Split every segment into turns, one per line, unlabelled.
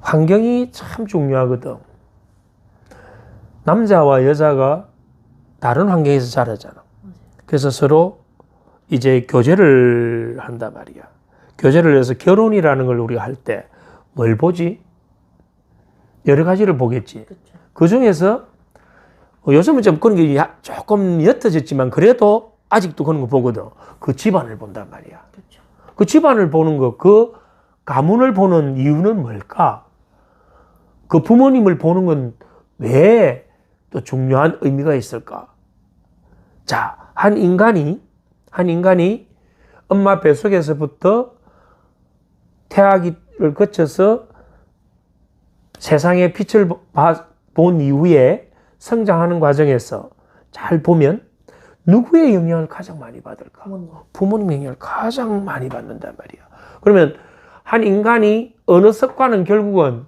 환경이 참 중요하거든. 남자와 여자가 다른 환경에서 자라잖아. 그래서 서로 이제 교제를 한단 말이야. 교제를 해서 결혼이라는 걸 우리가 할 때 뭘 보지? 여러 가지를 보겠지.
그
중에서 요즘은 좀 그런 게 야- 조금 옅어졌지만 그래도 아직도 그런 거 보거든. 그 집안을 본단 말이야.
그
집안을 보는 거, 그 가문을 보는 이유는 뭘까? 그 부모님을 보는 건 왜 또 중요한 의미가 있을까? 자, 한 인간이, 한 인간이 엄마 뱃속에서부터 태아기를 거쳐서 세상의 빛을 봐- 본 이후에 성장하는 과정에서 잘 보면 누구의 영향을 가장 많이 받을까?
부모님.
부모님 영향을 가장 많이 받는단 말이야. 그러면 한 인간이 어느 습관은 결국은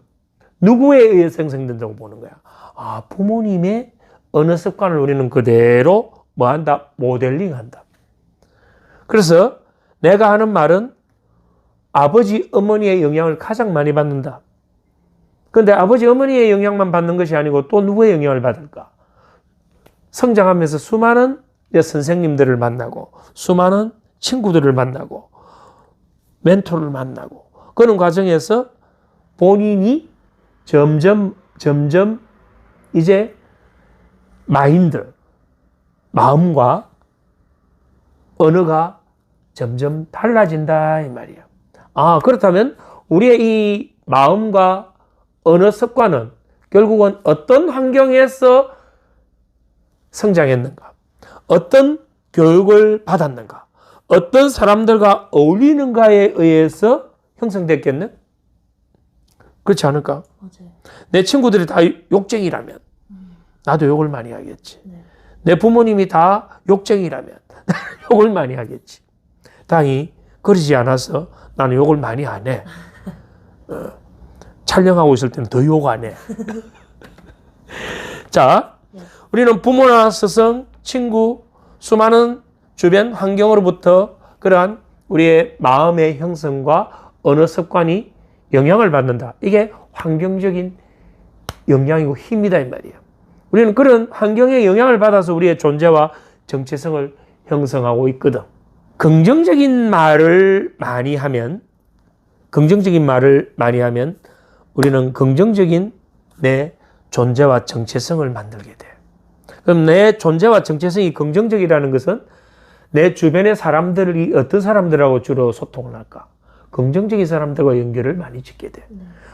누구에 의해 생성된다고 보는 거야. 아, 부모님의 어느 습관을 우리는 그대로 뭐 한다? 모델링 한다. 그래서 내가 하는 말은 아버지, 어머니의 영향을 가장 많이 받는다. 근데 아버지, 어머니의 영향만 받는 것이 아니고 또 누구의 영향을 받을까? 성장하면서 수많은 선생님들을 만나고 수많은 친구들을 만나고 멘토를 만나고 그런 과정에서 본인이 점점 점점 이제 마인드 마음과 언어가 점점 달라진다 이 말이야. 아 그렇다면 우리의 이 마음과 언어 습관은 결국은 어떤 환경에서 성장했는가? 어떤 교육을 받았는가? 어떤 사람들과 어울리는가에 의해서 형성됐겠네? 그렇지 않을까?
맞아요.
내 친구들이 다 욕쟁이라면 나도 욕을 많이 하겠지.
네.
내 부모님이 다 욕쟁이라면 욕을 많이 하겠지. 당이 그러지 않아서 나는 욕을 많이 안 해. 어, 촬영하고 있을 때는 더 욕 안 해. 자, 우리는 부모나 스승, 친구, 수많은 주변 환경으로부터 그러한 우리의 마음의 형성과 언어 습관이 영향을 받는다. 이게 환경적인 영향이고 힘이다 이 말이에요. 우리는 그런 환경의 영향을 받아서 우리의 존재와 정체성을 형성하고 있거든. 긍정적인 말을 많이 하면, 긍정적인 말을 많이 하면 우리는 긍정적인 내 존재와 정체성을 만들게 돼. 그럼 내 존재와 정체성이 긍정적이라는 것은 내 주변의 사람들이 어떤 사람들하고 주로 소통을 할까? 긍정적인 사람들과 연결을 많이 짓게 돼.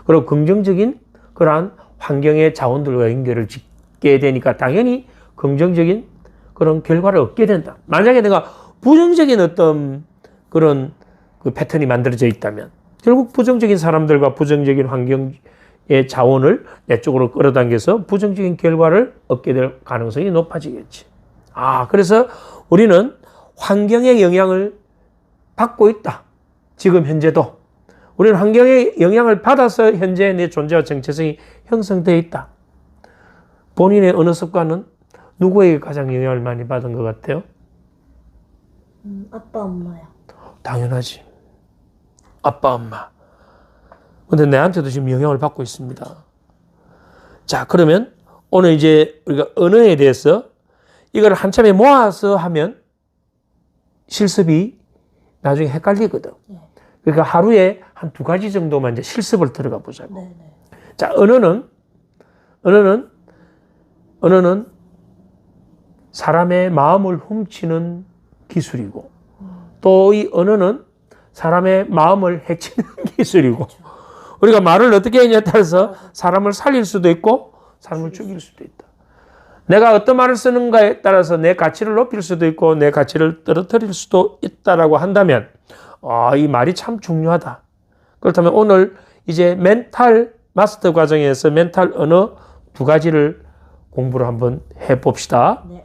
그리고 긍정적인 그러한 환경의 자원들과 연결을 짓게 되니까 당연히 긍정적인 그런 결과를 얻게 된다. 만약에 내가 부정적인 어떤 그런 그 패턴이 만들어져 있다면 결국 부정적인 사람들과 부정적인 환경의 자원을 내 쪽으로 끌어당겨서 부정적인 결과를 얻게 될 가능성이 높아지겠지. 아, 그래서 우리는 환경의 영향을 받고 있다. 지금 현재도. 우리는 환경의 영향을 받아서 현재 내 존재와 정체성이 형성되어 있다. 본인의 어느 습관은 누구에게 가장 영향을 많이 받은 것 같아요?
음, 아빠, 엄마요.
당연하지. 아빠, 엄마. 근데 내한테도 지금 영향을 받고 있습니다. 자, 그러면 오늘 이제 우리가 언어에 대해서 이걸 한참에 모아서 하면 실습이 나중에 헷갈리거든.
네.
그러니까 하루에 한 두 가지 정도만 이제 실습을 들어가 보자고.
네, 네.
자, 언어는, 언어는, 언어는 사람의 마음을 훔치는 기술이고, 또이 언어는 사람의 마음을 해치는 기술이고, 우리가 말을 어떻게 하냐에 따라서 사람을 살릴 수도 있고, 사람을 죽일 수도 있다. 내가 어떤 말을 쓰는가에 따라서 내 가치를 높일 수도 있고, 내 가치를 떨어뜨릴 수도 있다라고 한다면, 아, 이 말이 참 중요하다. 그렇다면 오늘 이제 멘탈 마스터 과정에서 멘탈 언어 두 가지를 공부를 한번 해 봅시다.
네.